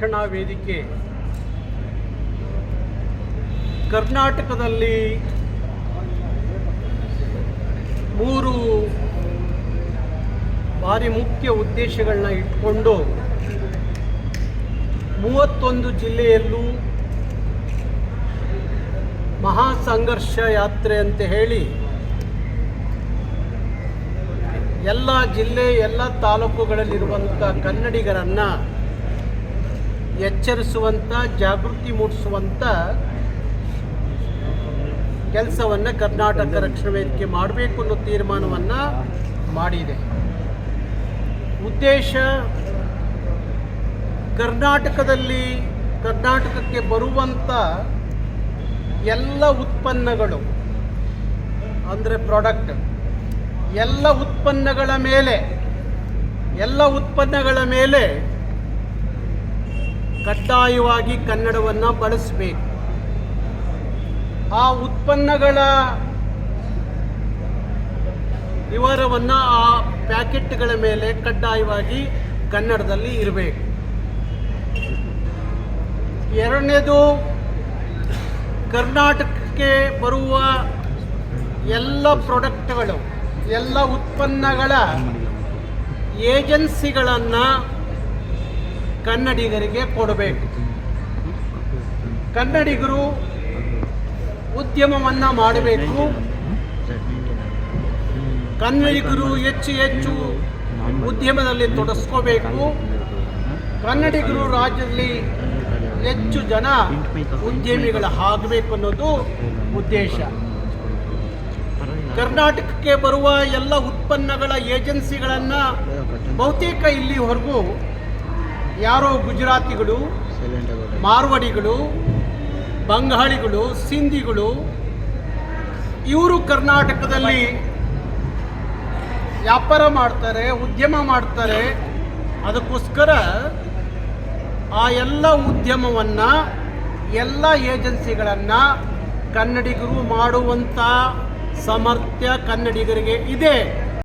ರಕ್ಷಣಾ ವೇದಿಕೆ. ಕರ್ನಾಟಕದಲ್ಲಿ ಮೂರು ಭಾರಿ ಮುಖ್ಯ ಉದ್ದೇಶಗಳನ್ನ ಇಟ್ಕೊಂಡು ಮೂವತ್ತೊಂದು ಜಿಲ್ಲೆಯಲ್ಲೂ ಮಹಾ ಸಂಘರ್ಷ ಯಾತ್ರೆ ಅಂತ ಹೇಳಿ ಎಲ್ಲ ಜಿಲ್ಲೆ, ಎಲ್ಲ ತಾಲೂಕುಗಳಲ್ಲಿರುವಂಥ ಕನ್ನಡಿಗರನ್ನು ಎಚ್ಚರಿಸುವಂಥ ಜಾಗೃತಿ ಮೂಡಿಸುವಂಥ ಕೆಲಸವನ್ನು ಕರ್ನಾಟಕ ರಕ್ಷಣಾ ವೇದಿಕೆ ಮಾಡಬೇಕು ಅನ್ನೋ ತೀರ್ಮಾನವನ್ನು ಮಾಡಿದೆ. ಉದ್ದೇಶ, ಕರ್ನಾಟಕದಲ್ಲಿ, ಕರ್ನಾಟಕಕ್ಕೆ ಬರುವಂಥ ಎಲ್ಲ ಉತ್ಪನ್ನಗಳು, ಅಂದರೆ ಪ್ರಾಡಕ್ಟ್ ಎಲ್ಲ ಉತ್ಪನ್ನಗಳ ಮೇಲೆ, ಎಲ್ಲ ಉತ್ಪನ್ನಗಳ ಮೇಲೆ ಕಡ್ಡಾಯವಾಗಿ ಕನ್ನಡವನ್ನು ಬಳಸಬೇಕು. ಆ ಉತ್ಪನ್ನಗಳ ವಿವರವನ್ನು ಆ ಪ್ಯಾಕೆಟ್ಗಳ ಮೇಲೆ ಕಡ್ಡಾಯವಾಗಿ ಕನ್ನಡದಲ್ಲಿ ಇರಬೇಕು. ಎರಡನೇದು, ಕರ್ನಾಟಕಕ್ಕೆ ಬರುವ ಎಲ್ಲ ಪ್ರಾಡಕ್ಟ್ಗಳು ಎಲ್ಲ ಉತ್ಪನ್ನಗಳ ಏಜೆನ್ಸಿಗಳನ್ನು ಕನ್ನಡಿಗರಿಗೆ ಕೊಡಬೇಕು. ಕನ್ನಡಿಗರು ಉದ್ಯಮವನ್ನು ಮಾಡಬೇಕು. ಕನ್ನಡಿಗರು ಹೆಚ್ಚು ಹೆಚ್ಚು ಉದ್ಯಮದಲ್ಲಿ ತೊಡಸ್ಕೋಬೇಕು. ಕನ್ನಡಿಗರು ರಾಜ್ಯದಲ್ಲಿ ಹೆಚ್ಚು ಜನ ಉದ್ಯಮಿಗಳು ಆಗಬೇಕು ಅನ್ನೋದು ಉದ್ದೇಶ. ಕರ್ನಾಟಕಕ್ಕೆ ಬರುವ ಎಲ್ಲ ಉತ್ಪನ್ನಗಳ ಏಜೆನ್ಸಿಗಳನ್ನು ಬಹುತೇಕ ಇಲ್ಲಿವರೆಗೂ ಯಾರೋ ಗುಜರಾತಿಗಳು ಮಾರ್ವಾಡಿಗಳು ಬಂಗಾಳಿಗಳು ಸಿಂಧಿಗಳು ಇವರು ಕರ್ನಾಟಕದಲ್ಲಿ ವ್ಯಾಪಾರ ಮಾಡ್ತಾರೆ ಉದ್ಯಮ ಮಾಡ್ತಾರೆ. ಅದಕ್ಕೋಸ್ಕರ ಆ ಎಲ್ಲ ಉದ್ಯಮವನ್ನು ಎಲ್ಲ ಏಜೆನ್ಸಿಗಳನ್ನು ಕನ್ನಡಿಗರು ಮಾಡುವಂಥ ಸಾಮರ್ಥ್ಯ ಕನ್ನಡಿಗರಿಗೆ ಇದೆ.